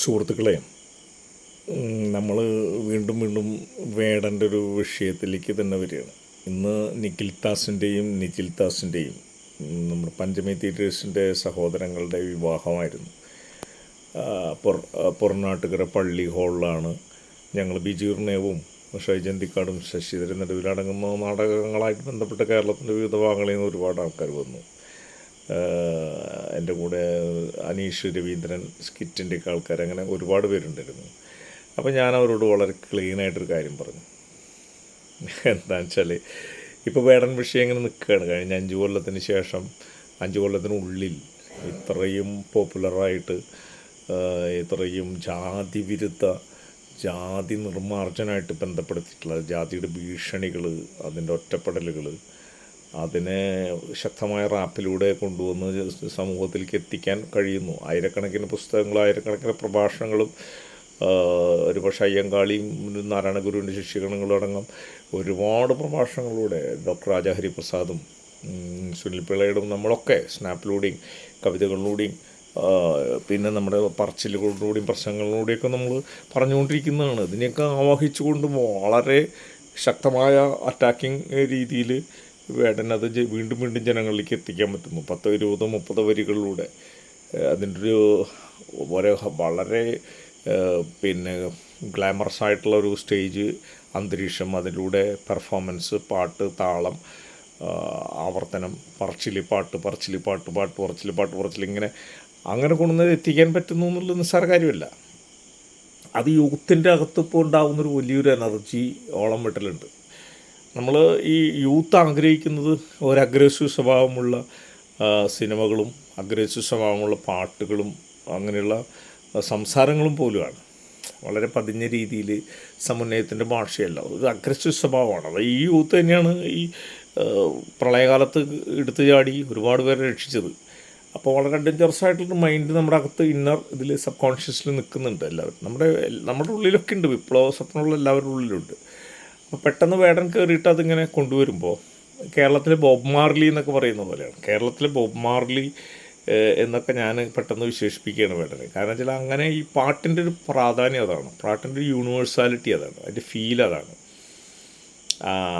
സുഹൃത്തുക്കളെ നമ്മൾ വീണ്ടും വീണ്ടും വേടന്റെ ഒരു വിഷയത്തിലേക്ക് തന്നെ വരികയാണ്. ഇന്ന് നിഖിൽ ദാസിന്റെയും നിഖിൽ നമ്മുടെ പഞ്ചമി തിയേറ്റേഴ്സിന്റെ സഹോദരങ്ങളുടെ വിവാഹമായിരുന്നു. പുറ പുറനാട്ടുകര പള്ളി ഹോളിലാണ് ഞങ്ങൾ ബിജീർണയവും ഷൈജന്തിക്കാടും ശശിധരൻ നടുവിലടങ്ങുന്ന നാടകങ്ങളായിട്ട് ബന്ധപ്പെട്ട കേരളത്തിന്റെ വിവിധ ഭാഗങ്ങളിൽ നിന്ന് ഒരുപാട് ആൾക്കാർ വന്നു. എന്റെ കൂടെ അനീഷ് രവീന്ദ്രൻ സ്കിറ്റിന്റെയൊക്കെ ആൾക്കാർ അങ്ങനെ ഒരുപാട് പേരുണ്ടായിരുന്നു. അപ്പോൾ ഞാൻ അവരോട് വളരെ ക്ലീനായിട്ടൊരു കാര്യം പറഞ്ഞു. എന്താണെന്ന് വെച്ചാൽ ഇപ്പോൾ വേടൻ വിഷയം ഇങ്ങനെ നിൽക്കുകയാണ് കഴിഞ്ഞ അഞ്ച് കൊല്ലത്തിന് ശേഷം അഞ്ച് കൊല്ലത്തിനുള്ളിൽ ഇത്രയും പോപ്പുലറായിട്ട് ഇത്രയും ജാതി വിരുദ്ധ ജാതി നിർമ്മാർജനമായിട്ട് ബന്ധപ്പെടുത്തിയിട്ടുള്ള ജാതിയുടെ ഭീഷണികൾ അതിന്റെ ഒറ്റപ്പെടലുകൾ അതിനെ ശക്തമായ റാപ്പിലൂടെ കൊണ്ടുവന്ന് സമൂഹത്തിലേക്ക് എത്തിക്കാൻ കഴിയുന്നു. ആയിരക്കണക്കിന് പുസ്തകങ്ങളും ആയിരക്കണക്കിന് പ്രഭാഷണങ്ങളും ഒരുപക്ഷെ അയ്യങ്കാളിയും നാരായണ ഗുരുവിന്റെ ശിഷ്യഗണങ്ങളും അടങ്ങും ഒരുപാട് പ്രഭാഷണങ്ങളിലൂടെ ഡോക്ടർ രാജാഹരി പ്രസാദും സുനിൽ പിള്ളയുടെ നമ്മളൊക്കെ സ്നാപ്പിലൂടെയും കവിതകളിലൂടെയും പിന്നെ നമ്മുടെ പറച്ചിലുകളിലൂടെയും പ്രശ്നങ്ങളിലൂടെയൊക്കെ നമ്മൾ പറഞ്ഞുകൊണ്ടിരിക്കുന്നതാണ്. ഇതിനെയൊക്കെ ആവാഹിച്ചുകൊണ്ട് വളരെ ശക്തമായ അറ്റാക്കിംഗ് രീതിയിൽ വേടൻ അത് വീണ്ടും വീണ്ടും ജനങ്ങളിലേക്ക് എത്തിക്കാൻ പറ്റുന്നു. പത്തോ ഇരുപതോ മുപ്പതോ വരികളിലൂടെ അതിന്റെ ഒരു വളരെ വളരെ പിന്നെ ഗ്ലാമറസ് ആയിട്ടുള്ള ഒരു സ്റ്റേജ് അന്തരീക്ഷം അതിലൂടെ പെർഫോമൻസ് പാട്ട് താളം ആവർത്തനം പറച്ചിലി പാട്ട് പറച്ചിലി പാട്ട് പാട്ട് പറച്ചിലി പാട്ട് പറച്ചിൽ ഇങ്ങനെ അങ്ങനെ കൊണ്ടുവന്ന് എത്തിക്കാൻ പറ്റുന്നു എന്നുള്ളത് നിസ്സാര കാര്യമല്ല. അത് യൂത്തിന്റെ അകത്തിപ്പോൾ ഉണ്ടാകുന്നൊരു വലിയൊരു എനർജി ഓളം വെട്ടലുണ്ട് നമ്മൾ ഈ യൂത്ത് ആഗ്രഹിക്കുന്നത് ഒരു അഗ്രസീവ് സ്വഭാവമുള്ള സിനിമകളും അഗ്രസീവ് സ്വഭാവമുള്ള പാട്ടുകളും അങ്ങനെയുള്ള സംസാരങ്ങളും പോലുമാണ്. വളരെ പതിഞ്ഞ രീതിയിൽ സമുന്നയത്തിന്റെ ഭാഷയല്ല. ഒരു അഗ്രസീവ് സ്വഭാവമാണ്. അത് ഈ യൂത്ത് തന്നെയാണ് ഈ പ്രളയകാലത്ത് എടുത്തു ചാടി ഒരുപാട് പേരെ രക്ഷിച്ചത്. അപ്പോൾ വളരെ അഡ്വഞ്ചറസ് ആയിട്ടുള്ള മൈൻഡ് നമ്മുടെ അകത്ത് ഇന്നർ ഇതിൽ സബ് കോൺഷ്യസിൽ നിൽക്കുന്നുണ്ട് എല്ലാവരും. നമ്മുടെ നമ്മുടെ ഉള്ളിലൊക്കെ ഉണ്ട്. വിപ്ലവ സ്വപ്നമുള്ള എല്ലാവരുടെ ഉള്ളിലുണ്ട്. അപ്പോൾ പെട്ടെന്ന് വേടൻ കയറിയിട്ട് അതിങ്ങനെ കൊണ്ടുവരുമ്പോൾ കേരളത്തിലെ ബോബ് മാർലി എന്നൊക്കെ പറയുന്ന പോലെയാണ്. കേരളത്തിലെ ബോബ് മാർലി എന്നൊക്കെ ഞാൻ പെട്ടെന്ന് വിശേഷിപ്പിക്കുകയാണ് വേണ്ടത് കാരണം വെച്ചാൽ അങ്ങനെ ഈ പാട്ടിന്റെ ഒരു പ്രാധാന്യം അതാണ്. പാട്ടിന്റെ ഒരു യൂണിവേഴ്സാലിറ്റി അതാണ്. അതിന്റെ ഫീൽ അതാണ്.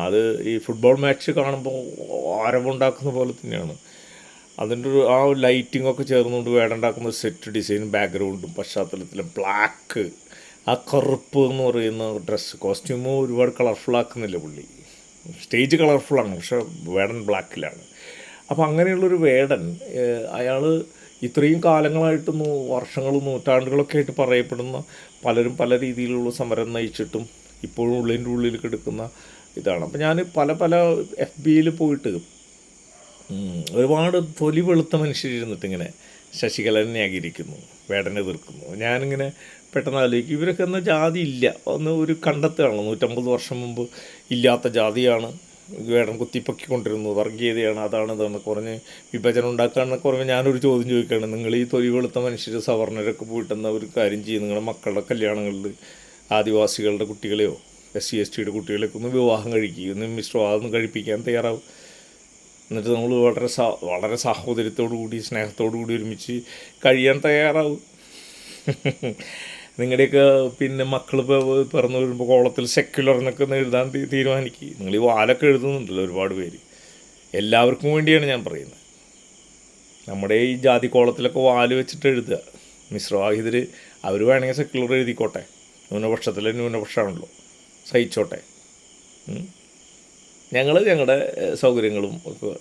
അത് ഈ ഫുട്ബോൾ മാച്ച് കാണുമ്പോൾ ആരവുണ്ടാക്കുന്ന പോലെ തന്നെയാണ്. അതിന്റെ ഒരു ആ ലൈറ്റിംഗ് ഒക്കെ ചേർന്നുകൊണ്ട് വേടുണ്ടാക്കുന്ന സെറ്റ് ഡിസൈനും ബാക്ക്ഗ്രൗണ്ടും പശ്ചാത്തലത്തിലും ബ്ലാക്ക് ആ കറുപ്പ് എന്ന് പറയുന്ന ഡ്രസ്സ് കോസ്റ്റ്യൂമ് ഒരുപാട് കളർഫുൾ ആക്കുന്നില്ല പുള്ളി. സ്റ്റേജ് കളർഫുള്ളാണ് പക്ഷെ വേടൻ ബ്ലാക്കിലാണ് അപ്പോൾ അങ്ങനെയുള്ളൊരു വേടൻ അയാൾ ഇത്രയും കാലങ്ങളായിട്ട് നൂ വർഷങ്ങളും നൂറ്റാണ്ടുകളൊക്കെ ആയിട്ട് പറയപ്പെടുന്ന പലരും പല രീതിയിലുള്ള സമരം നയിച്ചിട്ടും ഇപ്പോഴും ഉള്ളിന്റെ ഉള്ളിൽ കിടക്കുന്ന ഇതാണ്. അപ്പോൾ ഞാൻ പല പല എഫ് ബിയിൽ പോയിട്ട് ഒരുപാട് തൊലി വെളുത്ത മനുഷ്യരിരുന്നിട്ട് ഇങ്ങനെ ശശികലനെ ആഗ്രഹിക്കുന്നു വേടനെ തീർക്കുന്നു ഞാനിങ്ങനെ പെട്ടെന്ന് ആലോചിക്കും ഇവരൊക്കെ എന്ന ജാതി ഇല്ല. ഒന്ന് ഒരു കണ്ടെത്തുകയാണ് നൂറ്റമ്പത് വർഷം മുമ്പ് ഇല്ലാത്ത ജാതിയാണ് വേടൻ കുത്തിപ്പൊക്കിക്കൊണ്ടിരുന്നു വർഗീയതയാണ് അതാണ് ഇതാണ് കുറഞ്ഞ് വിഭജനം ഉണ്ടാക്കുകയാണെന്നൊക്കെ കുറഞ്ഞ് ഞാനൊരു ചോദ്യം ചോദിക്കുകയാണ് നിങ്ങൾ ഈ തൊലി വെളുത്ത മനുഷ്യർ സവർണരൊക്കെ പോയിട്ടെന്ന ഒരു കാര്യം ചെയ്യും നിങ്ങളുടെ മക്കളുടെ കല്യാണങ്ങളിൽ ആദിവാസികളുടെ കുട്ടികളെയോ എസ് സി എസ് ടിയുടെ കുട്ടികളെയൊക്കെ ഒന്ന് വിവാഹം കഴിക്കുക ഒന്ന് അതൊന്ന് കഴിപ്പിക്കാൻ തയ്യാറാവും. എന്നിട്ട് നമ്മൾ വളരെ സാ വളരെ സാഹോദര്യത്തോടു കൂടി സ്നേഹത്തോടു കൂടി ഒരുമിച്ച് കഴിയാൻ തയ്യാറാവും. നിങ്ങളുടെയൊക്കെ പിന്നെ മക്കൾ പിറന്നു വരുമ്പോൾ കോളത്തിൽ സെക്യുലർ എന്നൊക്കെ ഒന്ന് എഴുതാൻ തീരുമാനിക്കുക നിങ്ങൾ ഈ വാലൊക്കെ എഴുതുന്നുണ്ടല്ലോ ഒരുപാട് പേര്. എല്ലാവർക്കും വേണ്ടിയാണ് ഞാൻ പറയുന്നത്. നമ്മുടെ ഈ ജാതി കോളത്തിലൊക്കെ വാൽ വെച്ചിട്ട് എഴുതുക. മിശ്രവാഹിതർ അവർ വേണമെങ്കിൽ സെക്യുലർ എഴുതിക്കോട്ടെ. ന്യൂനപക്ഷത്തിലെ ന്യൂനപക്ഷമാണല്ലോ സഹിച്ചോട്ടെ. ഞങ്ങൾ ഞങ്ങളുടെ സൗകര്യങ്ങളും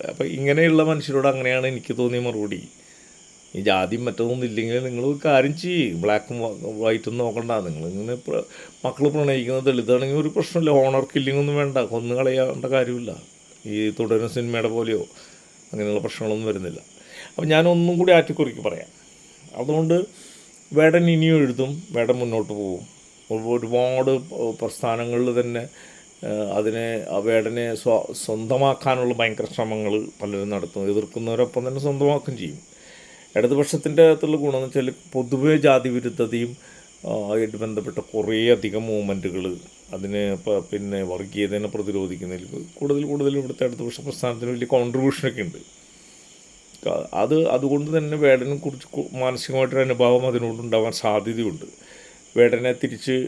അപ്പോൾ ഇങ്ങനെയുള്ള മനുഷ്യരോട് അങ്ങനെയാണ് എനിക്ക് തോന്നിയ മറുപടി. ഈ ജാതിയും മറ്റൊന്നും ഇല്ലെങ്കിൽ നിങ്ങൾ കാര്യം ചെയ്യ്. ബ്ലാക്കും വൈറ്റും നോക്കണ്ട. നിങ്ങൾ ഇങ്ങനെ മക്കൾ പ്രണയിക്കുന്നത് ദളിതാണെങ്കിൽ ഒരു പ്രശ്നമില്ല. ഓണർ കില്ലിംഗ് ഒന്നും വേണ്ട. കൊന്നു കളയേണ്ട കാര്യമില്ല. ഈ തുടരുന്ന സിനിമയുടെ പോലെയോ അങ്ങനെയുള്ള പ്രശ്നങ്ങളൊന്നും വരുന്നില്ല. അപ്പം ഞാനൊന്നും കൂടി ആറ്റിക്കുറിക്ക് പറയാം. അതുകൊണ്ട് വേടൻ ഇനിയും എഴുതും. വേടൻ മുന്നോട്ട് പോകും ഒരു- ഒരുപാട് പ്രസ്ഥാനങ്ങളിൽ തന്നെ അതിനെ വേടനെ സ്വ സ്വന്തമാക്കാനുള്ള ഭയങ്കര ശ്രമങ്ങൾ പലരും നടത്തും. എതിർക്കുന്നവരൊപ്പം തന്നെ സ്വന്തമാക്കുകയും ചെയ്യും. ഇടതുപക്ഷത്തിന്റെ അകത്തുള്ള ഗുണമെന്ന് വെച്ചാൽ പൊതുവേ ജാതി വിരുദ്ധതയും ആയിട്ട് ബന്ധപ്പെട്ട കുറേയധികം മൂവ്മെന്റുകൾ അതിന് പിന്നെ വർഗീയതനെ പ്രതിരോധിക്കുന്നതിൽ കൂടുതൽ കൂടുതൽ ഇവിടുത്തെ ഇടതുപക്ഷ പ്രസ്ഥാനത്തിന് വലിയ കോൺട്രിബ്യൂഷനൊക്കെ ഉണ്ട്. അത് അതുകൊണ്ട് തന്നെ വേടനെ കുറിച്ച് മാനസികമായിട്ടൊരു അനുഭാവം അതിനോടുണ്ടാവാൻ സാധ്യതയുണ്ട്. വേടനെ തിരിച്ച്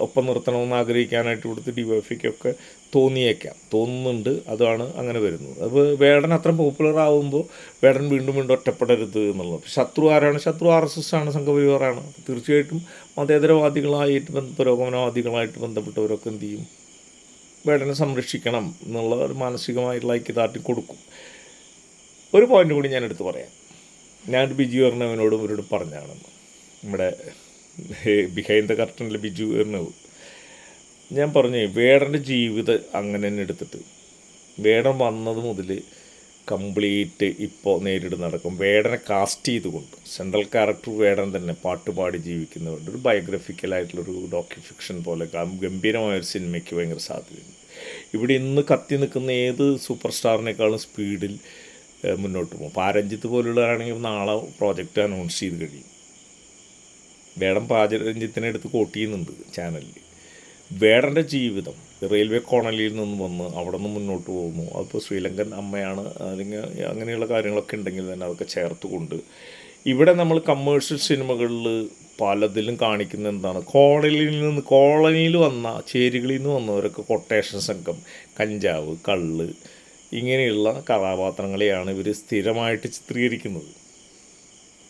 ഒപ്പം നിർത്തണമെന്ന് ആഗ്രഹിക്കാനായിട്ട് ഇവിടുത്തെ ഡിവൈഫിക്കൊക്കെ തോന്നിയേക്കാം. തോന്നുന്നുണ്ട് അതാണ് അങ്ങനെ വരുന്നത്. അപ്പോൾ വേടൻ അത്ര പോപ്പുലർ ആവുമ്പോൾ വേടൻ വീണ്ടും വീണ്ടും ഒറ്റപ്പെടരുത് എന്നുള്ളത്. ശത്രു ആരാണ്? ശത്രു ആർ എസ് എസ് ആണ് സംഘപരിവാറാണ്. തീർച്ചയായിട്ടും മതേതരവാദികളായിട്ട് ബന്ധ പുരോഗമനവാദികളായിട്ട് ബന്ധപ്പെട്ടവരൊക്കെ എന്തു ചെയ്യും? വേടനെ സംരക്ഷിക്കണം എന്നുള്ള ഒരു മാനസികമായിട്ടുള്ള ഐക്യദാർഢ്യം കൊടുക്കും. ഒരു പോയിന്റ് കൂടി ഞാൻ എടുത്ത് പറയാം. ഞാൻ ബിജു എറിനവനോടും ഇവരോട് പറഞ്ഞാണെന്ന്. നമ്മുടെ ബിഹൈൻഡ് ദ കർട്ടനിലെ ബിജു എറിനവ് ഞാൻ പറഞ്ഞു വേടന്റെ ജീവിതം അങ്ങനെ തന്നെ എടുത്തിട്ട്. വേടൻ വന്നത് മുതൽ കംപ്ലീറ്റ് ഇപ്പോൾ നേരിട്ട് നടക്കും. വേടനെ കാസ്റ്റ് ചെയ്തുകൊണ്ട് സെൻട്രൽ ക്യാരക്ടർ വേടൻ തന്നെ പാട്ടുപാടി ജീവിക്കുന്നതുകൊണ്ട് ഒരു ബയോഗ്രഫിക്കലായിട്ടുള്ളൊരു ഡോക്യു ഫിക്ഷൻ പോലെ ഗംഭീരമായൊരു സിനിമയ്ക്ക് ഭയങ്കര സാധ്യതയുണ്ട്. ഇവിടെ ഇന്ന് കത്തി നിൽക്കുന്ന ഏത് സൂപ്പർ സ്റ്റാറിനേക്കാളും സ്പീഡിൽ മുന്നോട്ട് പോകും. പാരഞ്ജിത്ത് പോലുള്ളവരാണെങ്കിൽ നാളെ പ്രോജക്റ്റ് അനൗൺസ് ചെയ്ത് കഴിയും. വേടൻ പാചകരഞ്ജിത്തിനെ എടുത്ത് കോട്ട് ചെയ്യുന്നുണ്ട് ചാനലിൽ വേടന്റെ ജീവിതം റെയിൽവേ കോളനിയിൽ നിന്ന് വന്ന് അവിടെ നിന്ന് മുന്നോട്ട് പോകുന്നു. അതിപ്പോൾ ശ്രീലങ്കൻ അമ്മയാണ് അല്ലെങ്കിൽ അങ്ങനെയുള്ള കാര്യങ്ങളൊക്കെ ഉണ്ടെങ്കിൽ തന്നെ അതൊക്കെ ചേർത്തുകൊണ്ട്. ഇവിടെ നമ്മൾ കമേഴ്ഷ്യൽ സിനിമകളിൽ പലതിലും കാണിക്കുന്ന എന്താണ്? കോളനിയിൽ നിന്ന് കോളനിയിൽ വന്ന ചേരികളിൽ നിന്ന് വന്നവരൊക്കെ കൊട്ടേഷൻ സംഘം. കഞ്ചാവ് കള്ള് ഇങ്ങനെയുള്ള കഥാപാത്രങ്ങളെയാണ് ഇവർ സ്ഥിരമായിട്ട് ചിത്രീകരിക്കുന്നത്.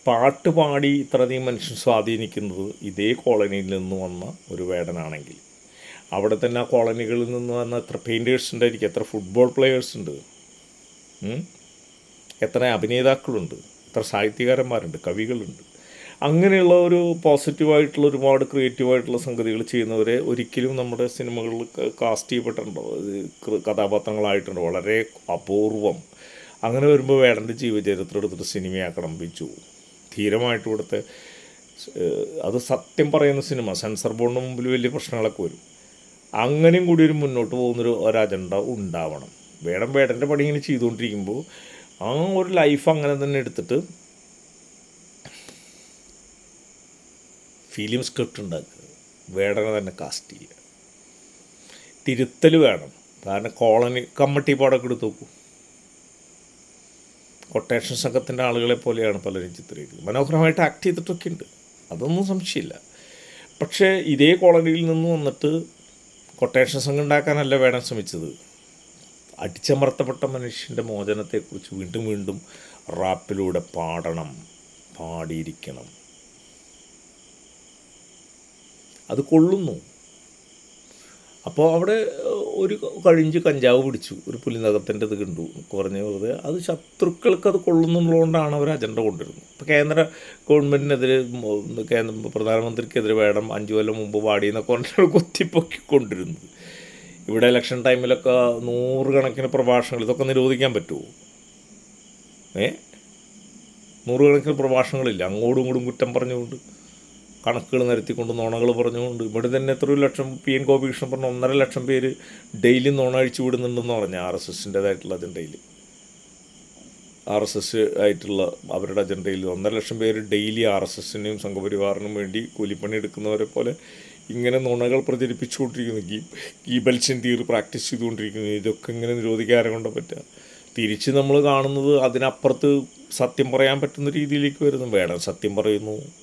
പാട്ട് പാടി ഇത്രയധികം മനുഷ്യൻ സ്വാധീനിക്കുന്നത് ഇതേ കോളനിയിൽ നിന്ന് വന്ന ഒരു വേടനാണെങ്കിൽ. അവിടെ തന്നെ ആ കോളനികളിൽ നിന്ന് വന്ന എത്ര പെയിന്റേഴ്സ് ഉണ്ടായിരിക്കും എത്ര ഫുട്ബോൾ പ്ലെയേഴ്സ് ഉണ്ട്? എത്ര അഭിനേതാക്കളുണ്ട് എത്ര സാഹിത്യകാരന്മാരുണ്ട് കവികളുണ്ട്. അങ്ങനെയുള്ള ഒരു പോസിറ്റീവായിട്ടുള്ള ഒരുപാട് ക്രിയേറ്റീവായിട്ടുള്ള സംഗതികൾ ചെയ്യുന്നവരെ ഒരിക്കലും നമ്മുടെ സിനിമകളിൽ കാസ്റ്റ് ചെയ്യപ്പെട്ടിട്ടുണ്ടോ? കഥാപാത്രങ്ങളായിട്ടുണ്ടോ. വളരെ അപൂർവം. അങ്ങനെ വരുമ്പോൾ വേടന്റെ ജീവചരിത്രം എടുത്തിട്ട് സിനിമയാക്കണം ബിജു. ധീരമായിട്ട് ഇവിടുത്തെ അത് സത്യം പറയുന്ന സിനിമ. സെൻസർ ബോർഡിന് മുമ്പിൽ വലിയ പ്രശ്നങ്ങളൊക്കെ വരും. അങ്ങനെയും കൂടി ഒരു മുന്നോട്ട് പോകുന്നൊരു ഒരു അജണ്ട ഉണ്ടാവണം. വേടം വേടന്റെ പണി ഇങ്ങനെ ചെയ്തുകൊണ്ടിരിക്കുമ്പോൾ ആ ഒരു ലൈഫ് അങ്ങനെ തന്നെ എടുത്തിട്ട് ഫിലിം സ്ക്രിപ്റ്റ് ഉണ്ടാക്കുക. വേടനെ തന്നെ കാസ്റ്റ് ചെയ്യുക. തിരുത്തൽ വേണം. കാരണം കോളനി കമ്മട്ടി പാടൊക്കെ എടുത്ത് നോക്കൂ. കൊട്ടേഷൻ സംഘത്തിന്റെ ആളുകളെ പോലെയാണ് പലരും ചിത്രീകരിക്കുന്നത്. മനോഹരമായിട്ട് ആക്ട് ചെയ്തിട്ടൊക്കെ ഉണ്ട്. അതൊന്നും സംശയമില്ല. പക്ഷേ ഇതേ കോളനിയിൽ നിന്ന് വന്നിട്ട് കൊട്ടേഷൻ സംഘം ഉണ്ടാക്കാനല്ല വേണം ശ്രമിച്ചത്. അടിച്ചമർത്തപ്പെട്ട മനുഷ്യന്റെ മോചനത്തെക്കുറിച്ച് വീണ്ടും വീണ്ടും റാപ്പിലൂടെ പാടണം പാടിയിരിക്കണം. അത് കൊള്ളുന്നു. അപ്പോൾ അവിടെ ഒരു കഴിഞ്ഞ് കഞ്ചാവ് പിടിച്ചു. ഒരു പുലിനകത്തിന്റെ ഇത് കണ്ടു. കുറഞ്ഞ വെറുതെ. അത് ശത്രുക്കൾക്ക് അത് കൊള്ളുന്നുള്ളതുകൊണ്ടാണ് അവർ അജണ്ട കൊണ്ടുവരുന്നത്. ഇപ്പോൾ കേന്ദ്ര ഗവൺമെന്റിനെതിരെ കേന്ദ്ര പ്രധാനമന്ത്രിക്കെതിരെ വേണം അഞ്ചു കൊല്ലം മുമ്പ് പാടിയെന്നൊക്കെ കൊണ്ടാണ് കുത്തിപ്പൊക്കി കൊണ്ടിരുന്നത് ഇവിടെ ഇലക്ഷൻ ടൈമിലൊക്കെ നൂറുകണക്കിന് പ്രഭാഷണങ്ങൾ ഇതൊക്കെ നിരോധിക്കാൻ പറ്റുമോ? ഏ? നൂറുകണക്കിന് പ്രഭാഷണങ്ങളില്ല. അങ്ങോട്ടും ഇങ്ങോട്ടും കുറ്റം പറഞ്ഞുകൊണ്ട്. കണക്കുകൾ നിരത്തിക്കൊണ്ട് നോണകൾ പറഞ്ഞുകൊണ്ട് ഇവിടെ തന്നെ എത്രയോ ലക്ഷം പി എൻ ഗോപികൃഷ്ണൻ പറഞ്ഞ ഒന്നര ലക്ഷം പേര് ഡെയിലി നുണ അഴിച്ചു വിടുന്നുണ്ടെന്ന് പറഞ്ഞു ആർ എസ് എസിന്റേതായിട്ടുള്ള അജണ്ടയിൽ. ആർ എസ് എസ് ആയിട്ടുള്ള അവരുടെ അജണ്ടയിൽ ഒന്നര ലക്ഷം പേര് ഡെയിലി ആർ എസ് എസിനെയും സംഘപരിവാറിനും വേണ്ടി കൂലിപ്പണി എടുക്കുന്നവരെ പോലെ ഇങ്ങനെ നുണകൾ പ്രചരിപ്പിച്ചുകൊണ്ടിരിക്കുന്നു. ഗീ ഗീബൽസിൻ തീർ പ്രാക്ടീസ് ചെയ്തുകൊണ്ടിരിക്കുന്നു. ഇതൊക്കെ ഇങ്ങനെ നിരോധിക്കാരെ കൊണ്ട് പറ്റുക. തിരിച്ച് നമ്മൾ കാണുന്നത് അതിനപ്പുറത്ത് സത്യം പറയാൻ പറ്റുന്ന രീതിയിലേക്ക് വരുന്നു. വേണം സത്യം പറയുന്നു.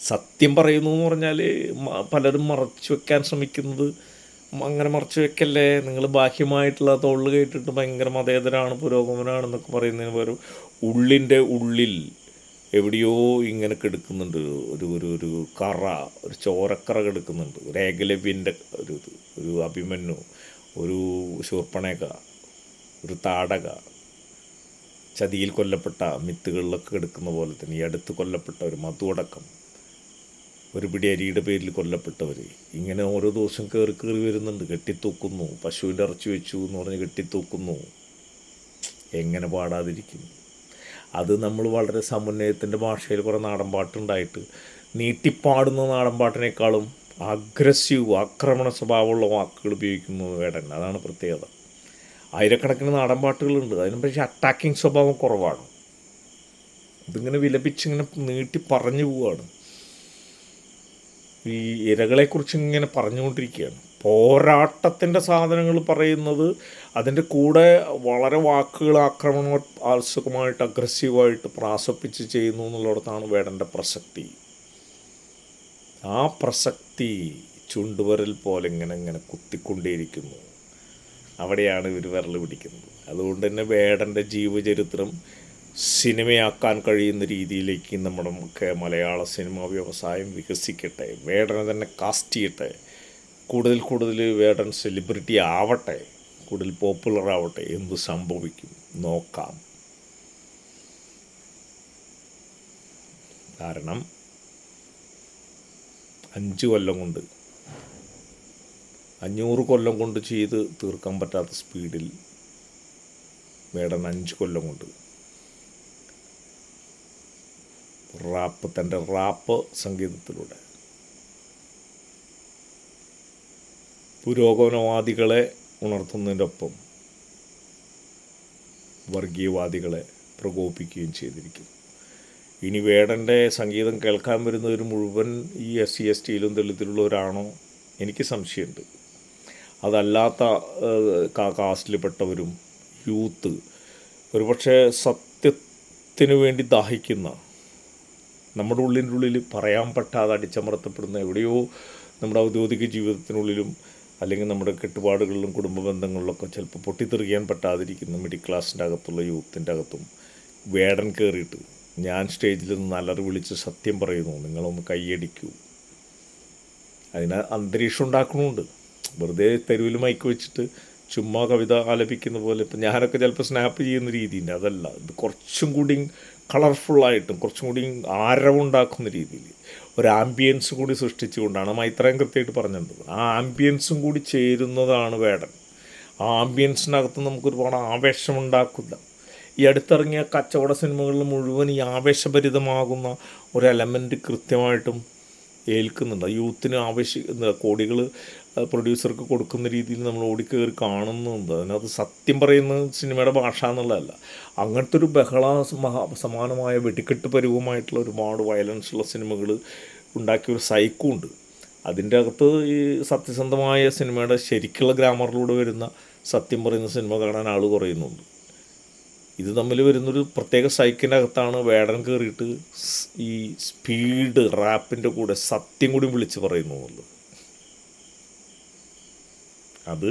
സത്യം പറയുന്നു എന്ന് പറഞ്ഞാൽ പലരും മറച്ചു വെക്കാൻ ശ്രമിക്കുന്നത്. അങ്ങനെ മറച്ചു വെക്കല്ലേ? നിങ്ങൾ ബാഹ്യമായിട്ടുള്ള തോൾ കേട്ടിട്ട് ഭയങ്കര മതേതരാണ് പുരോഗമനാണെന്നൊക്കെ പറയുന്നതിന് പകരം ഉള്ളിന്റെ ഉള്ളിൽ എവിടെയോ ഇങ്ങനെ കിടക്കുന്നുണ്ട്. ഒരു ഒരു ഒരു കറ ഒരു ചോരക്കറ കിടക്കുന്നുണ്ട്. ഒരു ഏകലവ്യന്റെ ഒരു ഇത് ഒരു അഭിമന്യു ഒരു ശൂർപ്പണേക ഒരു താടക ചതിയിൽ കൊല്ലപ്പെട്ട മിത്തുകളിലൊക്കെ എടുക്കുന്ന പോലെ തന്നെ ഈ അടുത്ത് കൊല്ലപ്പെട്ട ഒരു മധുവടക്കം ഒരു പിടി അരിയുടെ പേരിൽ കൊല്ലപ്പെട്ടവർ ഇങ്ങനെ ഓരോ ദിവസം കയറി കയറി വരുന്നുണ്ട്. കെട്ടിത്തൂക്കുന്നു പശുവിന്റെ ഇറച്ചി വെച്ചു എന്ന് പറഞ്ഞ് കെട്ടിത്തൂക്കുന്നു. എങ്ങനെ പാടാതിരിക്കും? അത് നമ്മൾ വളരെ സമുന്നയത്തിന്റെ ഭാഷയിൽ കുറേ നാടൻ പാട്ടുണ്ടായിട്ട് നീട്ടിപ്പാടുന്ന നാടൻ പാട്ടിനേക്കാളും അഗ്രസീവ് ആക്രമണ സ്വഭാവമുള്ള വാക്കുകൾ ഉപയോഗിക്കുന്നു വേടൻ അതാണ് പ്രത്യേകത. ആയിരക്കണക്കിന് നാടൻ പാട്ടുകളുണ്ട് അതിന് പക്ഷേ അറ്റാക്കിങ് സ്വഭാവം കുറവാണ്. ഇതിങ്ങനെ വിലപിച്ചിങ്ങനെ നീട്ടി പറഞ്ഞു പോവുകയാണ് ഈ ഇരകളെക്കുറിച്ച് ഇങ്ങനെ പറഞ്ഞുകൊണ്ടിരിക്കുകയാണ്. പോരാട്ടത്തിന്റെ സാധനങ്ങൾ പറയുന്നത് അതിന്റെ കൂടെ വളരെ വാക്കുകൾ ആക്രമണ ആക്രമണാത്മകമായിട്ട് അഗ്രസീവായിട്ട് പ്രാസപ്പിച്ച് ചെയ്യുന്നു എന്നുള്ളിടത്താണ് വേടന്റെ പ്രസക്തി. ആ പ്രസക്തി ചുണ്ടുവരൽ പോലെ ഇങ്ങനെ ഇങ്ങനെ കുത്തിക്കൊണ്ടേയിരിക്കുന്നു. അവിടെയാണ് ഇവർ വിരൽ പിടിക്കുന്നത്. അതുകൊണ്ട് തന്നെ വേടന്റെ ജീവചരിത്രം സിനിമയാക്കാൻ കഴിയുന്ന രീതിയിലേക്ക് നമ്മുടെ നമുക്ക് മലയാള സിനിമാ വ്യവസായം വികസിക്കട്ടെ. വേടനെ തന്നെ കാസ്റ്റ് ചെയ്യട്ടെ. കൂടുതൽ കൂടുതൽ വേടൻ സെലിബ്രിറ്റി ആവട്ടെ. കൂടുതൽ പോപ്പുലർ ആവട്ടെ. എന്ത് സംഭവിക്കും? നോക്കാം. കാരണം അഞ്ച് കൊല്ലം കൊണ്ട് അഞ്ഞൂറ് കൊല്ലം കൊണ്ട് ചെയ്ത് തീർക്കാൻ പറ്റാത്ത സ്പീഡിൽ വേടൻ അഞ്ച് കൊല്ലം കൊണ്ട്. റാപ്പ് തന്റെ റാപ്പ് സംഗീതത്തിലൂടെ. പുരോഗമനവാദികളെ ഉണർത്തുന്നതിനൊപ്പം വർഗീയവാദികളെ പ്രകോപിപ്പിക്കുകയും ചെയ്തിരിക്കുന്നു. ഇനി വേടന്റെ സംഗീതം കേൾക്കാൻ വരുന്നവർ മുഴുവൻ ഈ എസ് സി എസ് ടിയിലും ദളിതിലുള്ളവരാണോ എനിക്ക് സംശയമുണ്ട്. അതല്ലാത്ത കാസ്റ്റിൽപ്പെട്ടവരും യൂത്ത് ഒരുപക്ഷെ സത്യത്തിനു വേണ്ടി ദാഹിക്കുന്ന നമ്മുടെ ഉള്ളിന്റെ ഉള്ളിൽ പറയാൻ പറ്റാതെ അടിച്ചമർത്തപ്പെടുന്ന എവിടെയോ നമ്മുടെ ഔദ്യോഗിക ജീവിതത്തിനുള്ളിലും അല്ലെങ്കിൽ നമ്മുടെ കെട്ടുപാടുകളിലും കുടുംബ ബന്ധങ്ങളിലൊക്കെ ചിലപ്പോൾ പൊട്ടിത്തെറിയാൻ പറ്റാതിരിക്കുന്ന മിഡിൽ ക്ലാസ്സിന്റെ അകത്തുള്ള യൂത്തിന്റെ അകത്തും വേടൻ കയറിയിട്ട് ഞാൻ സ്റ്റേജിൽ നിന്ന് അലറി വിളിച്ച് സത്യം പറയുന്നു നിങ്ങളൊന്ന് കൈയടിക്കൂ. അതിന് അന്തരീക്ഷം ഉണ്ടാക്കണമുണ്ട്. വെറുതെ തെരുവിൽ മൈക്ക് വെച്ചിട്ട് ചുമ്മാ കവിത ആലപിക്കുന്ന പോലെ ഇപ്പം ഞാനൊക്കെ ചിലപ്പോൾ സ്നാപ്പ് ചെയ്യുന്ന രീതിയുണ്ട് അതല്ല. ഇത് കുറച്ചും കൂടി കളർഫുള്ളായിട്ടും കുറച്ചും കൂടി ആരവുണ്ടാക്കുന്ന രീതിയിൽ ഒരു ആംബിയൻസ് കൂടി സൃഷ്ടിച്ചുകൊണ്ടാണ് മൈത്രയും കൃത്യമായിട്ട് പറഞ്ഞിട്ടുണ്ട് ആ ആംബിയൻസും കൂടി ചേരുന്നതാണ് വേടൻ. ആ ആംബിയൻസിനകത്ത് നമുക്കൊരുപാട് ആവേശമുണ്ടാക്കില്ല ഈ അടുത്തിറങ്ങിയ കച്ചവട സിനിമകളിൽ മുഴുവൻ ഈ ആവേശഭരിതമാകുന്ന ഒരു എലമെന്റ് കൃത്യമായിട്ടും ഏൽക്കുന്നുണ്ട്. യൂത്തിന് ആവശ്യ കോടികൾ പ്രൊഡ്യൂസർക്ക് കൊടുക്കുന്ന രീതിയിൽ നമ്മൾ ഓടിക്കയറി കാണുന്നുണ്ട്. അതിനകത്ത് സത്യം പറയുന്ന സിനിമയുടെ ഭാഷ എന്നുള്ളതല്ല. അങ്ങനത്തെ ഒരു ബഹള സമാനമായ വെടിക്കെട്ട് പരുവമായിട്ടുള്ള ഒരുപാട് വയലൻസ് ഉള്ള സിനിമകൾ ഉണ്ടാക്കിയ ഒരു സൈക്കും ഉണ്ട്. അതിന്റെ അകത്ത് ഈ സത്യസന്ധമായ സിനിമയുടെ ശരിക്കുള്ള ഗ്രാമറിലൂടെ വരുന്ന സത്യം പറയുന്ന സിനിമ കാണാൻ ആൾ കുറയുന്നുണ്ട്. ഇത് തമ്മിൽ വരുന്നൊരു പ്രത്യേക സൈക്കിന്റെ അകത്താണ് വേടൻ കയറിയിട്ട് ഈ സ്പീഡ് റാപ്പിന്റെ കൂടെ സത്യം കൂടി വിളിച്ച് പറയുന്നു എന്നുള്ളത് അത്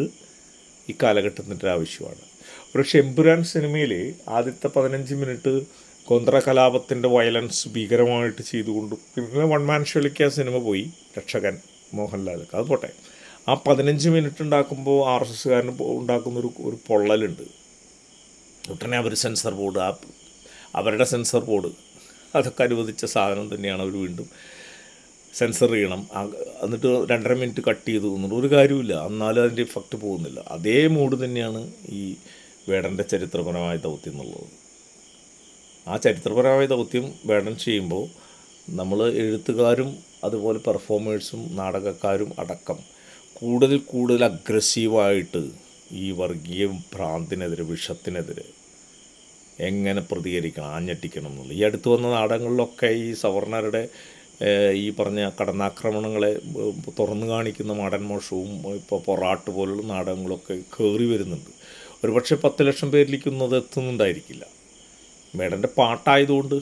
ഈ കാലഘട്ടത്തിന്റെ ആവശ്യമാണ്. ഒരു ഷെമ്പുരാൻ സിനിമയിൽ ആദ്യത്തെ പതിനഞ്ച് മിനിറ്റ് കൊന്ത്ര കലാപത്തിന്റെ വയലൻസ് ഭീകരമായിട്ട് ചെയ്തുകൊണ്ട് പിന്നെ വൺ മാൻ ഷോളിക്ക് ആ സിനിമ പോയി രക്ഷകൻ മോഹൻലാലൊക്കെ അത് പോട്ടെ. ആ പതിനഞ്ച് മിനിറ്റ് ഉണ്ടാക്കുമ്പോൾ ആർ എസ് ഉണ്ടാക്കുന്ന ഒരു ഒരു പൊള്ളലുണ്ട്. ഉടനെ അവർ സെൻസർ ബോർഡ് ആ അവരുടെ സെൻസർ ബോർഡ്. അതൊക്കെ അനുവദിച്ച സാധനം തന്നെയാണ് അവർ വീണ്ടും സെൻസർ ചെയ്യണം. എന്നിട്ട് രണ്ടര മിനിറ്റ് കട്ട് ചെയ്തു തോന്നുന്നു ഒരു കാര്യമില്ല എന്നാലും അതിന്റെ ഇഫക്റ്റ് പോകുന്നില്ല. അതേ മൂഡ് തന്നെയാണ് ഈ വേടന്റെ ചരിത്രപരമായ ദൗത്യം എന്നുള്ളത്. ആ ചരിത്രപരമായ ദൗത്യം വേടൻ ചെയ്യുമ്പോൾ നമ്മൾ എഴുത്തുകാരും അതുപോലെ പെർഫോമേഴ്സും നാടകക്കാരും അടക്കം കൂടുതൽ കൂടുതൽ അഗ്രസീവായിട്ട് ഈ വർഗീയ ഭ്രാന്തിനെതിരെ വിഷത്തിനെതിരെ എങ്ങനെ പ്രതികരിക്കണം ആഞ്ഞട്ടിക്കണം എന്നുള്ളത്. ഈ അടുത്ത് വന്ന നാടകങ്ങളിലൊക്കെ ഈ സവർണരുടെ ഈ പറഞ്ഞ കടന്നാക്രമണങ്ങളെ തുറന്നു കാണിക്കുന്ന നാടൻ മോഷവും ഇപ്പോൾ പൊറാട്ട് പോലുള്ള നാടകങ്ങളൊക്കെ കയറി വരുന്നുണ്ട്. ഒരുപക്ഷെ പത്ത് ലക്ഷം പേരിലേക്കൊന്നും അത് എത്തുന്നുണ്ടായിരിക്കില്ല. മേഡന്റെ പാട്ടായതുകൊണ്ട്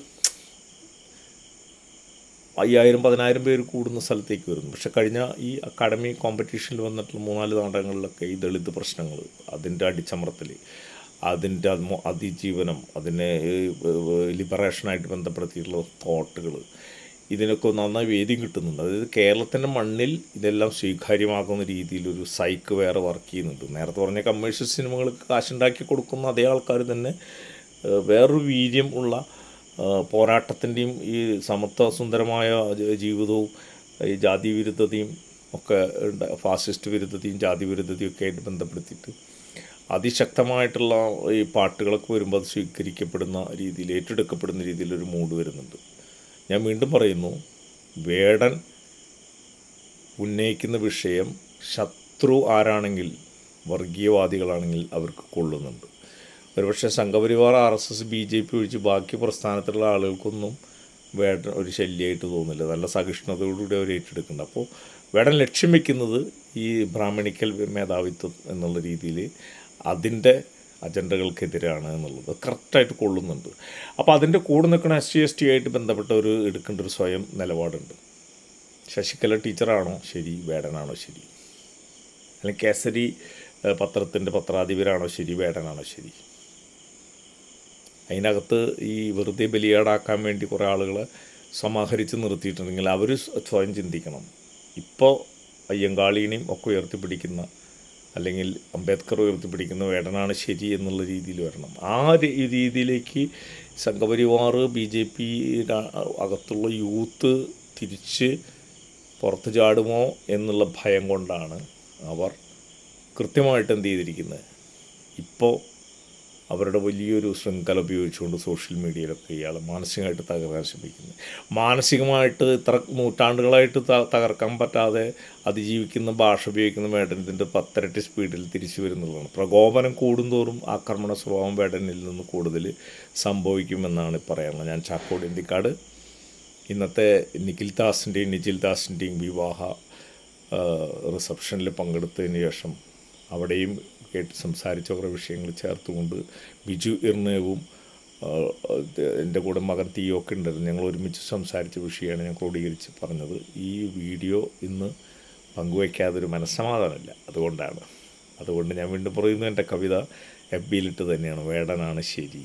അയ്യായിരം പതിനായിരം പേര് കൂടുന്ന സ്ഥലത്തേക്ക് വരുന്നു. പക്ഷെ കഴിഞ്ഞ ഈ അക്കാഡമി കോമ്പറ്റീഷനിൽ വന്നിട്ടുള്ള മൂന്നാൽ നാടകങ്ങളിലൊക്കെ ഈ ദളിത് പ്രശ്നങ്ങൾ അതിന്റെ അടിച്ചമർത്തൽ അതിന്റെ അതിജീവനം അതിനെ ലിബറേഷനായിട്ട് ബന്ധപ്പെടുത്തിയിട്ടുള്ള തോട്ടുകൾ ഇതിനൊക്കെ നന്നായി വേദ്യം കിട്ടുന്നുണ്ട്. അതായത് കേരളത്തിന്റെ മണ്ണിൽ ഇതെല്ലാം സ്വീകാര്യമാകുന്ന രീതിയിലൊരു സൈക്ക് വേറെ വർക്ക് ചെയ്യുന്നുണ്ട്. നേരത്തെ പറഞ്ഞ കമേഴ്ഷ്യൽ സിനിമകൾക്ക് കാശുണ്ടാക്കി കൊടുക്കുന്ന അതേ ആൾക്കാർ തന്നെ വേറൊരു വീര്യം ഉള്ള പോരാട്ടത്തിന്റെയും ഈ സമത്വ സുന്ദരമായ ജീവിതവും ഈ ജാതി വിരുദ്ധതയും ഒക്കെ ഫാസിസ്റ്റ് വിരുദ്ധതയും ജാതി വിരുദ്ധതയും ഒക്കെ ആയിട്ട് ബന്ധപ്പെടുത്തിയിട്ട് അതിശക്തമായിട്ടുള്ള ഈ പാട്ടുകളൊക്കെ വരുമ്പോൾ അത് സ്വീകരിക്കപ്പെടുന്ന രീതിയിൽ ഏറ്റെടുക്കപ്പെടുന്ന രീതിയിലൊരു മൂഡ് വരുന്നുണ്ട്. ഞാൻ വീണ്ടും പറയുന്നു വേടൻ ഉന്നയിക്കുന്ന വിഷയം ശത്രു ആരാണെങ്കിൽ വർഗീയവാദികളാണെങ്കിൽ അവർക്ക് കൊള്ളുന്നുണ്ട്. ഒരുപക്ഷെ Sangh Parivar R S S B J P ഒഴിച്ച് ബാക്കി പ്രസ്ഥാനത്തിലുള്ള ആളുകൾക്കൊന്നും വേടൻ ഒരു ശല്യമായിട്ട് തോന്നില്ല. നല്ല സഹിഷ്ണുതയോടുകൂടി അവർ ഏറ്റെടുക്കുന്നുണ്ട്. അപ്പോൾ വേടൻ ലക്ഷ്യം വെക്കുന്നത് ഈ ബ്രാഹ്മണിക്കൽ മേധാവിത്വം എന്നുള്ള രീതിയിൽ അതിന്റെ അജണ്ടകൾക്കെതിരാണ് എന്നുള്ളത്. കറക്റ്റായിട്ട് കൊള്ളുന്നുണ്ട്. അപ്പോൾ അതിന്റെ കൂടെ നിൽക്കുന്ന എസ് സി എസ് ടി ആയിട്ട് ബന്ധപ്പെട്ട ഒരു എടുക്കേണ്ട ഒരു സ്വയം നിലപാടുണ്ട്. ശശികല ടീച്ചറാണോ ശരി വേടനാണോ ശരി? അല്ലെങ്കിൽ കേസരി പത്രത്തിന്റെ പത്രാധിപരാണോ ശരി വേടനാണോ ശരി? അതിനകത്ത് ഈ വെറുതെ ബലിയാടാക്കാൻ വേണ്ടി കുറേ ആളുകളെ സമാഹരിച്ച് നിർത്തിയിട്ടുണ്ടെങ്കിൽ അവർ സ്വയം ചിന്തിക്കണം. ഇപ്പോൾ അയ്യങ്കാളീനെയും ഒക്കെ ഉയർത്തിപ്പിടിക്കുന്ന അല്ലെങ്കിൽ അംബേദ്കർ ഉയർത്തിപ്പിടിക്കുന്ന വേടനാണ് ശരി എന്നുള്ള രീതിയിൽ വരണം. ആ രീതിയിലേക്ക് സംഘപരിവാർ ബി ജെ പി അകത്തുള്ള യൂത്ത് തിരിച്ച് പുറത്ത് ചാടുമോ എന്നുള്ള ഭയം കൊണ്ടാണ് അവർ കൃത്യമായിട്ട് എന്ത് ചെയ്തിരിക്കുന്നത്. ഇപ്പോൾ അവരുടെ വലിയൊരു ശൃംഖല ഉപയോഗിച്ചുകൊണ്ട് സോഷ്യൽ മീഡിയയിലൊക്കെ ഇയാൾ മാനസികമായിട്ട് തകർക്കാൻ ശ്രമിക്കുന്നത് മാനസികമായിട്ട് ഇത്ര നൂറ്റാണ്ടുകളായിട്ട് തകർക്കാൻ പറ്റാതെ അതിജീവിക്കുന്ന ഭാഷ ഉപയോഗിക്കുന്ന വേടൻ ഇതിന്റെ പത്തരട്ടി സ്പീഡിൽ തിരിച്ചു വരുന്നതാണ് പ്രകോപനം കൂടുന്തോറും ആക്രമണ സ്വഭാവം വേടനിൽ നിന്ന് കൂടുതൽ സംഭവിക്കുമെന്നാണ് പറയാനുള്ളത്. ഞാൻ ചാക്കോട് ഇന്ത്യക്കാട്. ഇന്നത്തെ നിഖിൽ ദാസിന്റെയും നിഖിൽ ദാസിന്റെയും വിവാഹ റിസപ്ഷനിൽ പങ്കെടുത്തതിന് ശേഷം അവിടെയും കേട്ട് സംസാരിച്ച കുറേ വിഷയങ്ങൾ ചേർത്തുകൊണ്ട് ബിജു ഇർണേവും എന്റെ കൂടെ മകൻ തീയൊക്കെ ഉണ്ടായിരുന്നു ഞങ്ങൾ ഒരുമിച്ച് സംസാരിച്ച വിഷയമാണ് ഞാൻ ക്രോഡീകരിച്ച് പറഞ്ഞത്. ഈ വീഡിയോ ഇന്ന് പങ്കുവയ്ക്കാതൊരു മനസ്സമാധാനമില്ല അതുകൊണ്ടാണ്. അതുകൊണ്ട് ഞാൻ വീണ്ടും പറയുന്നു എന്റെ കവിത എഫ് ബിയിലിട്ട് തന്നെയാണ് വേടനാണ് ശരി.